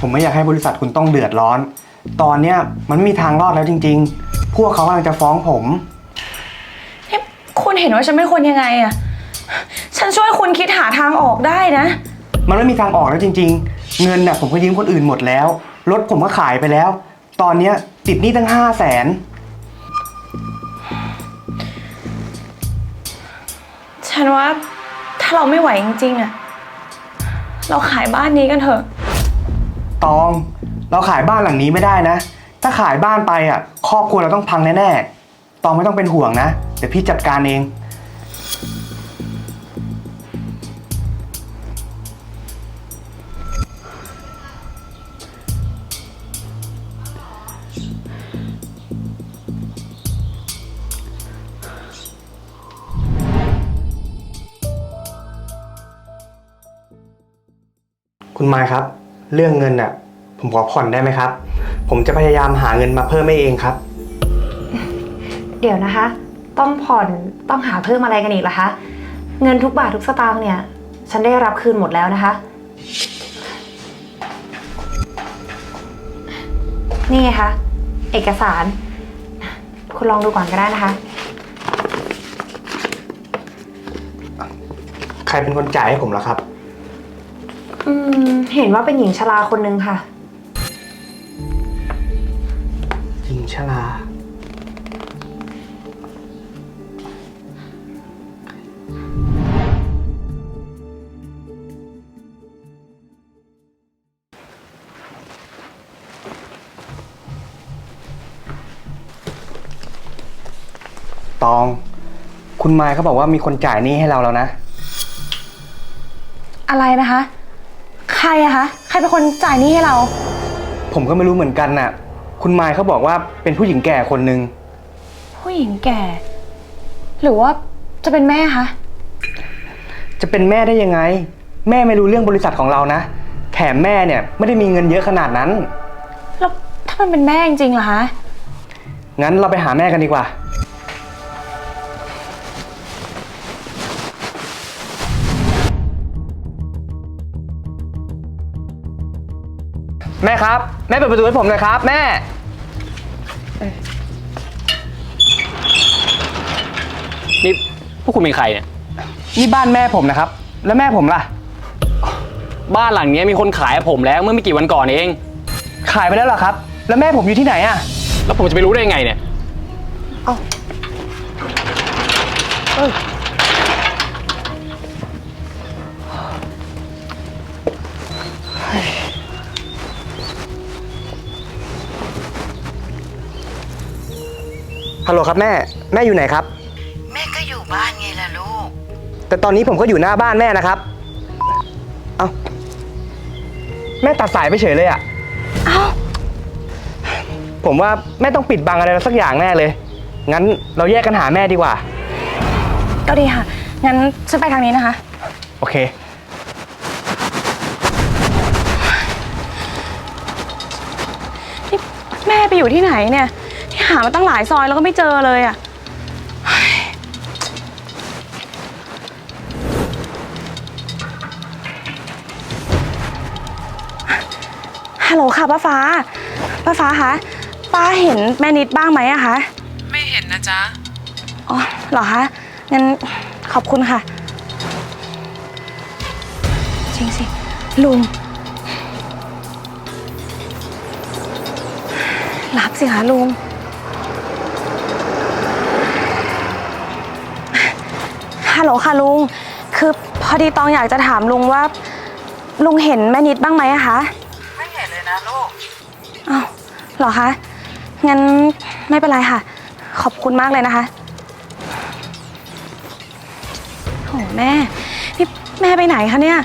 ผมไม่อยากให้บริษัทคุณต้องเดือดร้อน ตอนเนี้ยมันไม่มีทางรอดแล้วจริง ๆ พวกเขากำลังจะฟ้องผมนี่คุณเห็นว่าฉันเป็นคนยังไงอะฉันช่วยคุณคิดหาทางออกได้นะ มันไม่มีทางออกแล้วจริง ๆ เงินน่ะผมก็ยืมคนอื่นหมดแล้ว รถผมก็ขายไปแล้ว ตอนเนี้ยติดหนี้ตั้งห้าแสนฉันว่าถ้าเราไม่ไหวจริงๆอะเราขายบ้านนี้กันเถอะ ตอง เราขายบ้านหลังนี้ไม่ได้นะ ถ้าขายบ้านไปอะ ครอบครัวเราต้องพังแน่ๆ ตองไม่ต้องเป็นห่วงนะ เดี๋ยวพี่จัดการเอง คุณไมค์ครับ เรื่องเงินน่ะ ผมขอผ่อนได้ไหมครับ ผมจะพยายามหาเงินมาเพิ่มให้เองครับ เดี๋ยวนะคะ ต้องผ่อนต้องหาเพิ่มอะไรกันอีกล่ะคะ เงินทุกบาททุกสตางค์เนี่ย ฉันได้รับคืนหมดแล้วนะคะ นี่ไงคะ เอกสาร คุณลองดูก่อนก็ได้นะคะ ใครเป็นคนจ่ายให้ผมเหรอครับ อืม เห็นว่าเป็นหญิงชราคนนึงค่ะ หญิงชรา ตอง คุณไมค์เขาบอกว่ามีคนจ่ายหนี้ให้เราแล้วนะ อะไรนะคะ ใครอะคะ ใครเป็นคนจ่ายหนี้ให้เรา ผมก็ไม่รู้เหมือนกันน่ะ คุณไมค์เขาบอกว่าเป็นผู้หญิงแก่คนหนึ่งผู้หญิงแก่ หรือว่าจะเป็นแม่คะ จะเป็นแม่ได้ยังไง แม่ไม่รู้เรื่องบริษัทของเรานะ แถมแม่เนี่ยไม่ได้มีเงินเยอะขนาดนั้น แล้วถ้ามันเป็นแม่จริงๆเหรอคะ งั้นเราไปหาแม่กันดีกว่า แม่ครับ แม่เปิดประตูให้ผมหน่อยครับ แม่ นี่พวกคุณเป็นใครเนี่ย นี่บ้านแม่ผมนะครับ แล้วแม่ผมล่ะ บ้านหลังเนี้ยมีคนขายให้ผมแล้วเมื่อไม่กี่วันก่อนเอง ขายไปแล้วเหรอครับ แล้วแม่ผมอยู่ที่ไหนอะแล้วผมจะไปรู้ได้ยังไงเนี่ย ฮัลโหลครับแม่ แม่อยู่ไหนครับ แม่ก็อยู่บ้านไงล่ะลูก แต่ตอนนี้ผมก็อยู่หน้าบ้านแม่นะครับ เอาแม่ตัดสายไปเฉยเลยอะเอ้า ผมว่าแม่ต้องปิดบังอะไรเราสักอย่างแน่เลย งั้นเราแยกกันหาแม่ดีกว่า ก็ดีค่ะ งั้นฉันไปทางนี้นะคะ โอเค นี่แม่ไปอยู่ที่ไหนเนี่ยที่ หามาตั้งหลายซอยแล้วก็ไม่เจอเลยอะเฮ้ยฮัลโหลค่ะป้าฟ้า ป้าฟ้าคะ ป้าเห็นแม่นิดบ้างไหมอะคะ ไม่เห็นนะจ๊ะ อ๋อเหรอคะ งั้นขอบคุณค่ะ จริงสิ ลุง รับสิคะลุง ฮัลโหลค่ะลุง คือพอดีตองอยากจะถามลุงว่า ลุงเห็นแม่นิดบ้างไหมอะคะ ไม่เห็นเลยนะลูก อ้าวเหรอคะ งั้นไม่เป็นไรค่ะ ขอบคุณมากเลยนะคะโหแม่ นี่แม่ไปไหนคะเนี่ย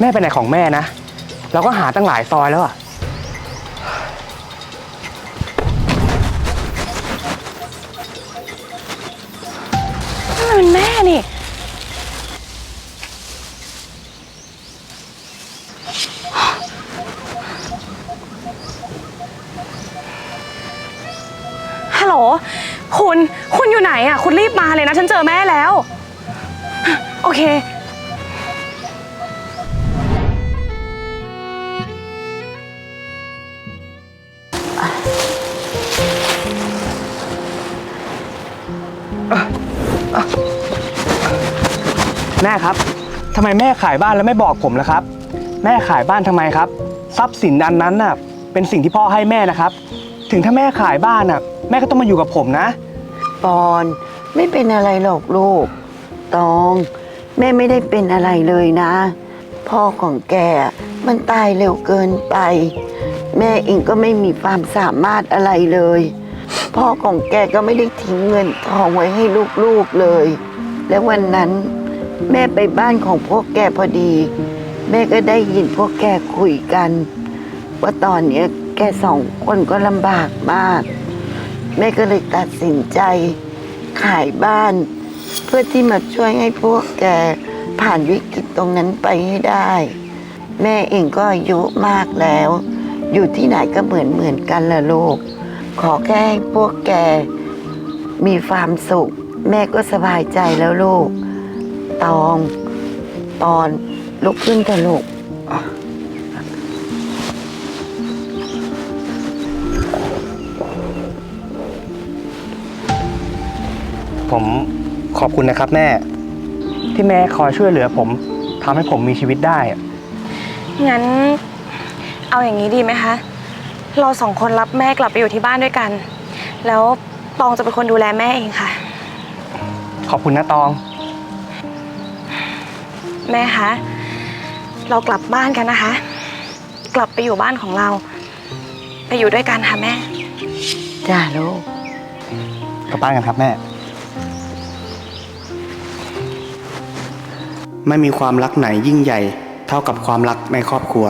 แม่ไปไหนของแม่นะ เราก็หาตั้งหลายซอยแล้วอะ นี่ ฮัลโหล คุณ คุณอยู่ไหนอะ คุณรีบมาเลยนะ ฉันเจอแม่แล้ว โอเค แม่ครับทำไมแม่ขายบ้านแล้วไม่บอกผมล่ะครับ แม่ขายบ้านทำไมครับ ทรัพย์สินอันนั้นน่ะ เป็นสิ่งที่พ่อให้แม่นะครับ ถึงถ้าแม่ขายบ้านน่ะ แม่ก็ต้องมาอยู่กับผมนะ ปอนไม่เป็นอะไรหรอกลูก ตอง แม่ไม่ได้เป็นอะไรเลยนะ พ่อของแกมันตายเร็วเกินไป แม่เองก็ไม่มีความสามารถอะไรเลย พ่อของแกก็ไม่ได้ทิ้งเงินทองไว้ให้ลูกๆเลย และวันนั้น แม่ไปบ้านของพวกแกพอดี แม่ก็ได้ยินพวกแกคุยกัน ว่าตอนเนี้ยแกสองคนก็ลำบากมาก แม่ก็เลยตัดสินใจ ขายบ้าน เพื่อที่มาช่วยให้พวกแกผ่านวิกฤตตรงนั้นไปให้ได้ แม่เองก็อายุมากแล้ว อยู่ที่ไหนก็เหมือนเหมือนกันละลูก ขอแค่ให้พวกแกมีความสุข แม่ก็สบายใจแล้วลูก ตอง ตอนลุกขึ้นเถอะลูกผมขอบคุณนะครับแม่ ที่แม่คอยช่วยเหลือผมทำให้ผมมีชีวิตได้อะงั้น เอาอย่างนี้ดีไหมคะ เราสองคนรับแม่กลับไปอยู่ที่บ้านด้วยกัน แล้วตองจะเป็นคนดูแลแม่เองค่ะ ขอบคุณนะตอง แม่คะ เรากลับบ้านกันนะคะ กลับไปอยู่บ้านของเรา ไปอยู่ด้วยกันค่ะแม่ จ้าลูก กลับบ้านกันครับแม่ ไม่มีความรักไหนยิ่งใหญ่ เท่ากับความรักในครอบครัว